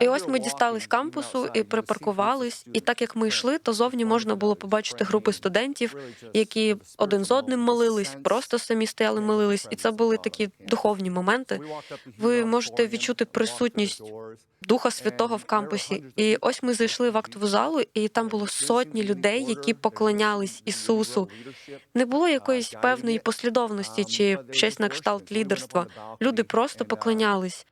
І ось ми дістались кампусу і припаркувались. І так як ми йшли, то зовні можна було побачити групи студентів, які один з одним молились, просто самі стояли, молились. І це були такі духовні моменти. Ви можете відчути присутність Духа Святого в кампусі. І ось ми зайшли в актову залу, і там було сотні людей, які поклонялись Ісусу. Не було якоїсь певної послідовності чи щось на кшталт лідерства. Люди просто поклонялись.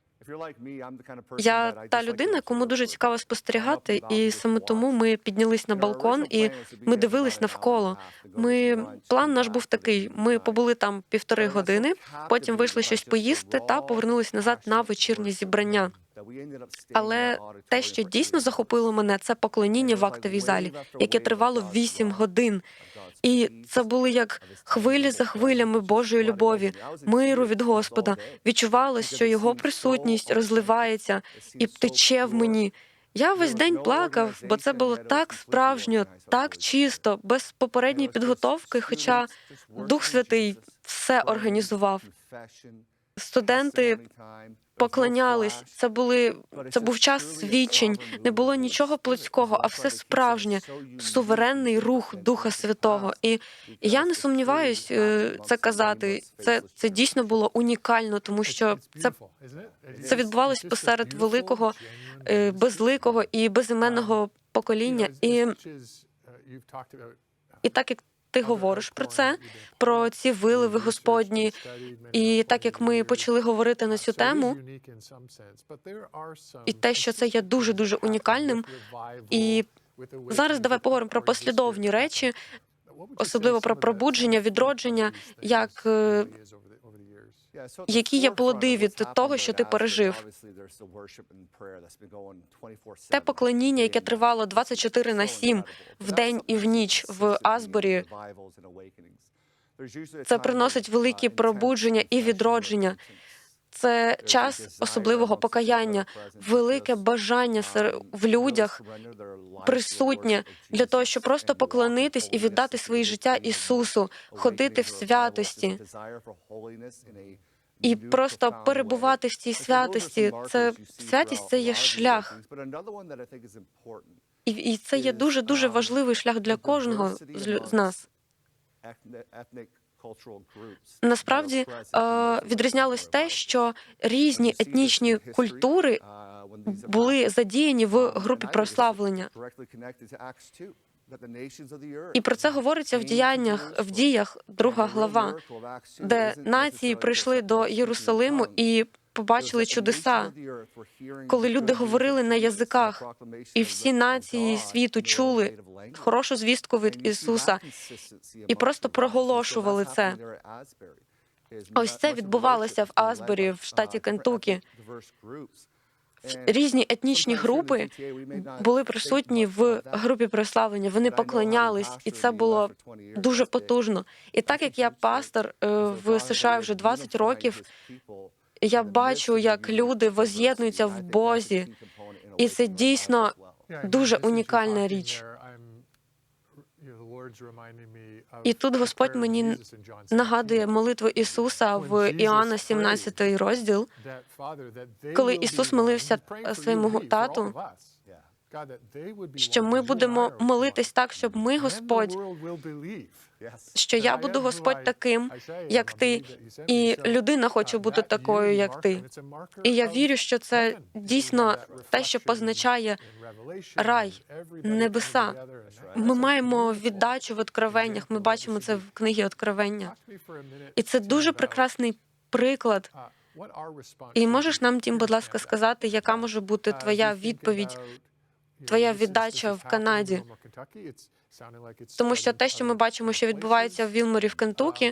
Я та людина, кому дуже цікаво спостерігати, і саме тому ми піднялись на балкон і ми дивились навколо. Ми план наш був такий: ми побули там півтори години, потім вийшли щось поїсти та повернулись назад на вечірнє зібрання. Але те, що дійсно захопило мене, це поклоніння в актовій залі, яке тривало вісім годин. І це були як хвилі за хвилями Божої любові, миру від Господа. Відчувалось, що його присутність розливається і тече в мені. Я весь день плакав, бо це було так справжньо, так чисто, без попередньої підготовки. Хоча Дух Святий все організував. Студенти поклонялись. Це були це був час свідчень. Не було нічого плотського, а все справжнє, суверенний рух Духа Святого. І я не сумніваюсь е, це казати. Це це дійсно було унікально, тому що це це відбувалось посеред великого, е, безликого і безіменного покоління. І, і так як ти говориш про це, про ці виливи Господні, і так як ми почали говорити на цю тему, і те, що це є дуже дуже унікальним. І зараз давай поговоримо про послідовні речі, особливо про пробудження, відродження, як е, які є плоди від того, що ти пережив. Те поклоніння, яке тривало 24 на 7, вдень і в ніч в Азборі, це приносить великі пробудження і відродження. Це час особливого покаяння, велике бажання в людях присутнє для того, щоб просто поклонитись і віддати своє життя Ісусу, ходити в святості і просто перебувати в цій святості. Це святість це є шлях, і, і це є дуже дуже важливий шлях для кожного з, нас. Насправді відрізнялось те, що різні етнічні культури були задіяні в групі прославлення. І про це говориться в діяннях в діях, друга глава, де нації прийшли до Єрусалиму і побачили чудеса, коли люди говорили на язиках, і всі нації світу чули хорошу звістку від Ісуса і просто проголошували це. Ось це відбувалося в Асбері, в штаті Кентукі. Різні етнічні групи були присутні в групі прославлення. Вони поклонялись, і це було дуже потужно. І так як я пастор е, в США вже 20 років, я бачу, як люди воз'єднуються в Бозі, і це дійсно дуже унікальна річ. І тут Господь мені нагадує молитву Ісуса в Іоанна 17 розділ, коли Ісус молився своєму тату, що ми будемо молитись так, щоб ми, Господь, що я буду Господь таким, як ти, і людина хоче бути такою, як ти. І я вірю, що це дійсно те, що позначає рай, небеса. Ми маємо віддачу в откровеннях. Ми бачимо це в книгі Откровення. І це дуже прекрасний приклад. І можеш нам, тім, будь ласка, сказати, яка може бути твоя відповідь, твоя віддача в Канаді? Тому що те, що ми бачимо, що відбувається в Вілморі в Кентукі,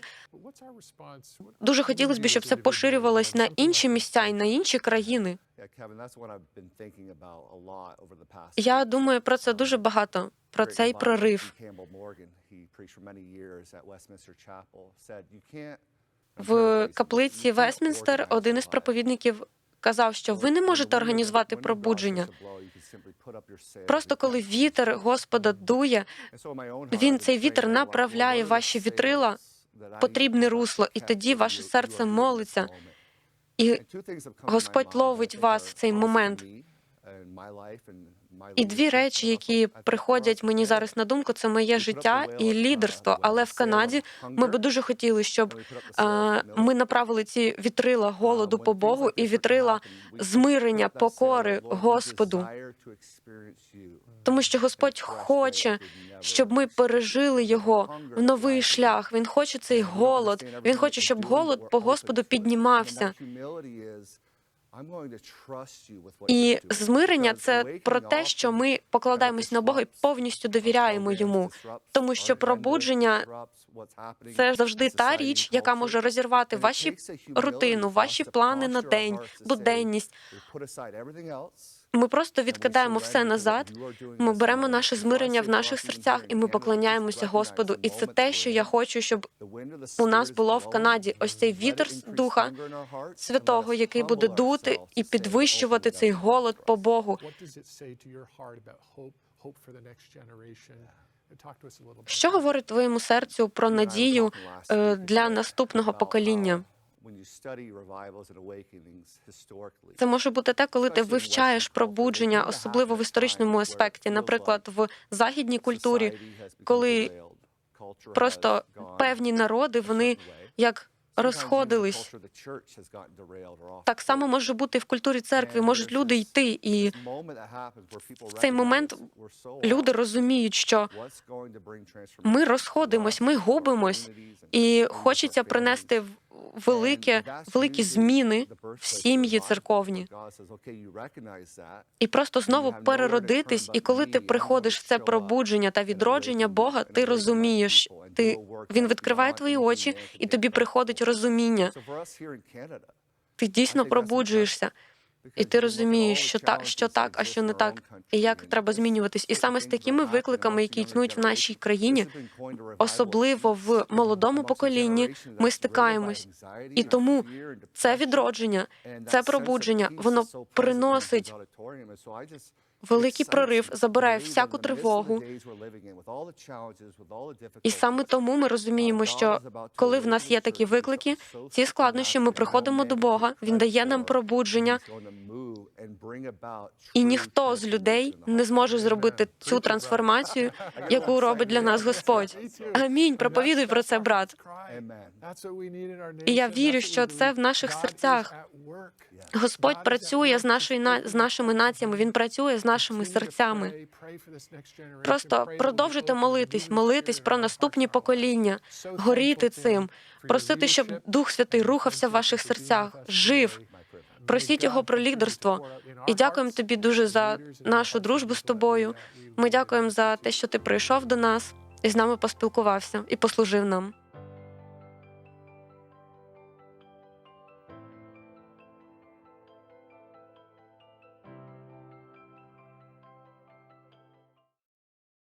дуже хотілося б, щоб це поширювалось на інші місця і на інші країни. Я думаю про це дуже багато. Про цей прорив в каплиці Вестмінстер. Один із проповідників казав, що ви не можете організувати пробудження. Просто коли вітер Господа дує, він цей вітер направляє ваші вітрила потрібне русло, і тоді ваше серце молиться. І Господь ловить вас в цей момент. І дві речі, які приходять мені зараз на думку, це моє життя і лідерство. Але в Канаді ми би дуже хотіли, щоб е, ми направили ці вітрила голоду по Богу і вітрила змирення, покори Господу. Тому що Господь хоче, щоб ми пережили його в новий шлях. Він хоче цей голод. Він хоче, щоб голод по Господу піднімався. І змирення це про те, що ми покладаємось на Бога і повністю довіряємо йому, тому що пробудження це завжди та річ, яка може розірвати ваші рутину, ваші плани на день, буденність. Ми просто відкидаємо все назад. Ми беремо наше змирення в наших серцях, і ми поклоняємося Господу. І це те, що я хочу, щоб у нас було в Канаді. Ось цей вітер духа святого, який буде дути і підвищувати цей голод по Богу. Що говорить твоєму серцю про надію е, для наступного покоління? Це може бути те, коли ти вивчаєш пробудження, особливо в історичному аспекті, наприклад, в західній культурі, коли просто певні народи вони як розходились. Так само може бути в культурі церкви. Можуть люди йти, і в цей момент люди розуміють, що ми розходимось, ми губимось, і хочеться принести в- велике, великі зміни в сім'ї церковні. І просто знову переродитись. І коли ти приходиш в це пробудження та відродження Бога, ти розумієш, ти він відкриває твої очі, і тобі приходить розуміння. Ти дійсно пробуджуєшся, і ти розумієш, що так, що так, а що не так, і як треба змінюватись. І саме з такими викликами, які існують в нашій країні, особливо в молодому поколінні, ми стикаємось. І тому це відродження, це пробудження, воно приносить великий прорив, забирає всяку тривогу. І саме тому ми розуміємо, що коли в нас є такі виклики, ці складнощі, ми приходимо до Бога, Він дає нам пробудження, і ніхто з людей не зможе зробити цю трансформацію, яку робить для нас Господь. Амінь. Проповідуй про це, брат. І я вірю, що це в наших серцях. Господь працює з нашою на- з нашими націями. Він працює з нашими серцями. Просто продовжуйте молитись, молитись про наступні покоління, горіти цим, просити, щоб Дух Святий рухався в ваших серцях, жив. Просіть його про лідерство. І дякуємо тобі дуже за нашу дружбу з тобою. Ми дякуємо за те, що ти прийшов до нас і з нами поспілкувався і послужив нам.